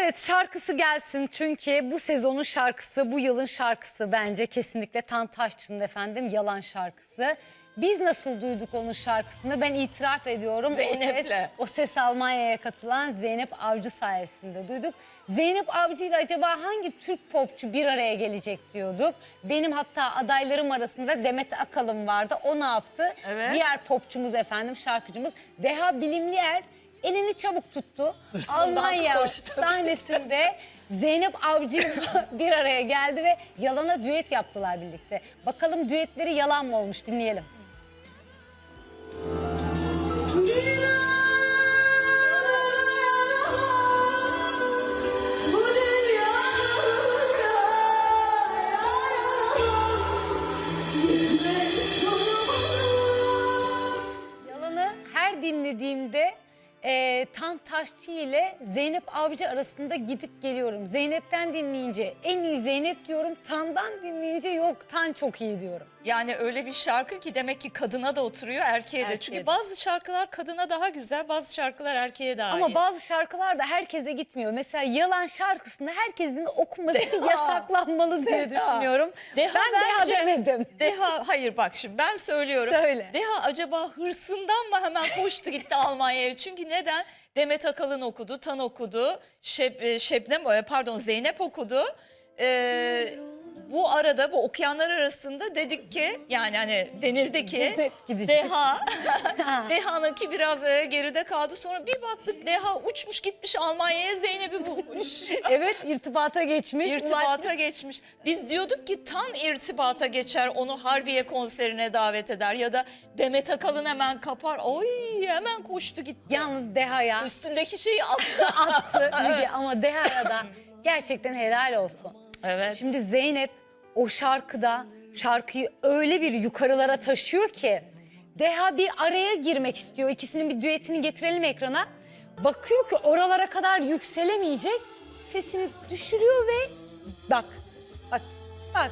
Evet şarkısı gelsin çünkü bu sezonun şarkısı, bu yılın şarkısı bence kesinlikle Tantaşçı'nın efendim yalan şarkısı. Biz nasıl duyduk onun şarkısını ben itiraf ediyorum. O ses, Zeynep'le. o ses Almanya'ya katılan Zeynep Avcı sayesinde duyduk. Zeynep Avcı ile acaba hangi Türk popçu bir araya gelecek diyorduk. Benim hatta adaylarım arasında Demet Akalın vardı. O ne yaptı? Evet. Diğer popçumuz efendim şarkıcımız Deha Bilimlier elini çabuk tuttu. Almanya koştu. sahnesinde Zeynep Avcı bir araya geldi ve yalana düet yaptılar birlikte. Bakalım düetleri yalan mı olmuş dinleyelim. E, Tan Taşçı ile Zeynep Avcı arasında gidip geliyorum. Zeynep'ten dinleyince en iyi Zeynep diyorum. Tan'dan dinleyince yok Tan çok iyi diyorum. Yani öyle bir şarkı ki demek ki kadına da oturuyor erkeğe de. Erkeğe Çünkü de. bazı şarkılar kadına daha güzel bazı şarkılar erkeğe daha Ama iyi. bazı şarkılar da herkese gitmiyor. Mesela Yalan şarkısını herkesin okuması yasaklanmalı diye Deha. düşünüyorum. Deha ben Deha bence- demedim. Deha hayır bak şimdi ben söylüyorum. Söyle. Deha acaba hırsından mı hemen koştu gitti Almanya'ya? Çünkü neden? Demet Akalın okudu, Tan okudu, Şeb, e, Şebnem e, pardon Zeynep okudu. Ee, bu arada bu okuyanlar arasında dedik ki yani hani denildi ki Demet gidecek. Deha Deha'nınki biraz e, geride kaldı. Sonra bir baktık Deha uçmuş gitmiş Almanya'ya Zeynep'i bulmuş. evet irtibata geçmiş. İrtibata ulaşmış. geçmiş. Biz diyorduk ki tam irtibata geçer onu Harbiye konserine davet eder ya da Demet Akalın hemen kapar. Oy hemen koştu gitti. Yalnız Deha'ya Üstündeki şeyi attı. attı Müge ama Deha'ya da gerçekten helal olsun. Evet. Şimdi Zeynep o şarkıda şarkıyı öyle bir yukarılara taşıyor ki Deha bir araya girmek istiyor. İkisinin bir düetini getirelim ekrana. Bakıyor ki oralara kadar yükselemeyecek. Sesini düşürüyor ve bak bak bak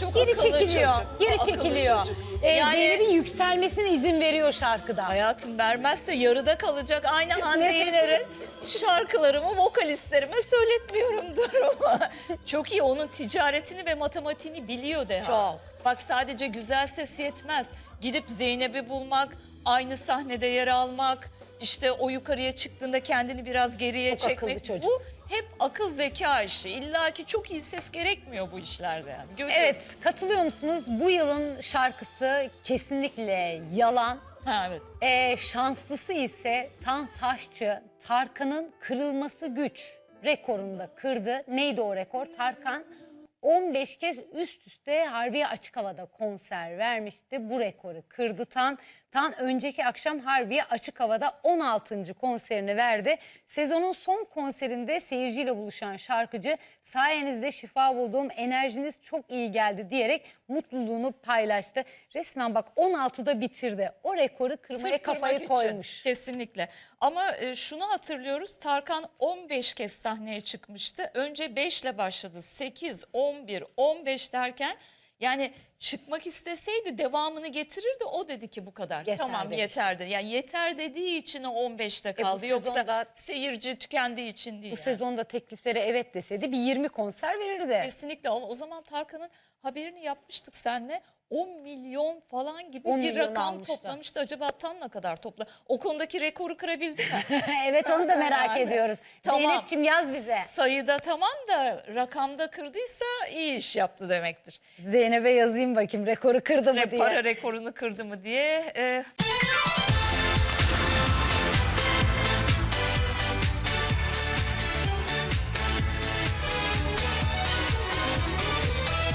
Çok geri akıllı çekiliyor. çocuk. Geri Akıllı çekiliyor. çocuk. Ee, Yani- Zeynep'in yükselmesine izin veriyor şarkıda. Hayatım vermezse yarıda kalacak. Aynı Hande Yener'in şarkılarımı vokalistlerime söyletmiyorum durumu. Çok iyi onun ticaretini ve matematiğini biliyor Deha. Çok. Bak sadece güzel ses yetmez. Gidip Zeynep'i bulmak, aynı sahnede yer almak, işte o yukarıya çıktığında kendini biraz geriye Çok çekmek. çocuk. Bu hep akıl zeka işi. İlla ki çok iyi ses gerekmiyor bu işlerde yani. Görüyoruz. Evet katılıyor musunuz? Bu yılın şarkısı kesinlikle yalan. Ha, evet. Ee, şanslısı ise Tan Taşçı Tarkan'ın kırılması güç rekorunu da kırdı. Neydi o rekor? Tarkan 15 kez üst üste Harbiye Açık Hava'da konser vermişti. Bu rekoru kırdı Tan. Tan önceki akşam Harbiye Açık Hava'da 16. konserini verdi. Sezonun son konserinde seyirciyle buluşan şarkıcı sayenizde şifa bulduğum enerjiniz çok iyi geldi diyerek mutluluğunu paylaştı. Resmen bak 16'da bitirdi. O rekoru kırmaya Sırf kafayı kırmak için. koymuş. Kesinlikle. Ama e, şunu hatırlıyoruz. Tarkan 15 kez sahneye çıkmıştı. Önce 5 ile başladı. 8, 11, 15 derken yani çıkmak isteseydi devamını getirirdi. O dedi ki bu kadar. Yeter tamam demiş. yeterdi. Yani yeter dediği için o 15'te kaldı. Yoksa sezonda- seyirci tükendiği için değil. Bu yani. sezonda tekliflere evet deseydi bir 20 konser verirdi. Kesinlikle ama o zaman Tarkan'ın haberini yapmıştık seninle. 10 milyon falan gibi 10 bir milyon rakam almıştı. toplamıştı. Acaba Tan ne kadar topla? O konudaki rekoru kırabildi mi? evet onu da merak Yani. ediyoruz. Tamam. Zeynep'ciğim yaz bize. Sayıda tamam da rakamda kırdıysa iyi iş yaptı demektir. Zeynep'e yazayım bakayım rekoru kırdı mı diye. Para rekorunu kırdı mı diye. Ee,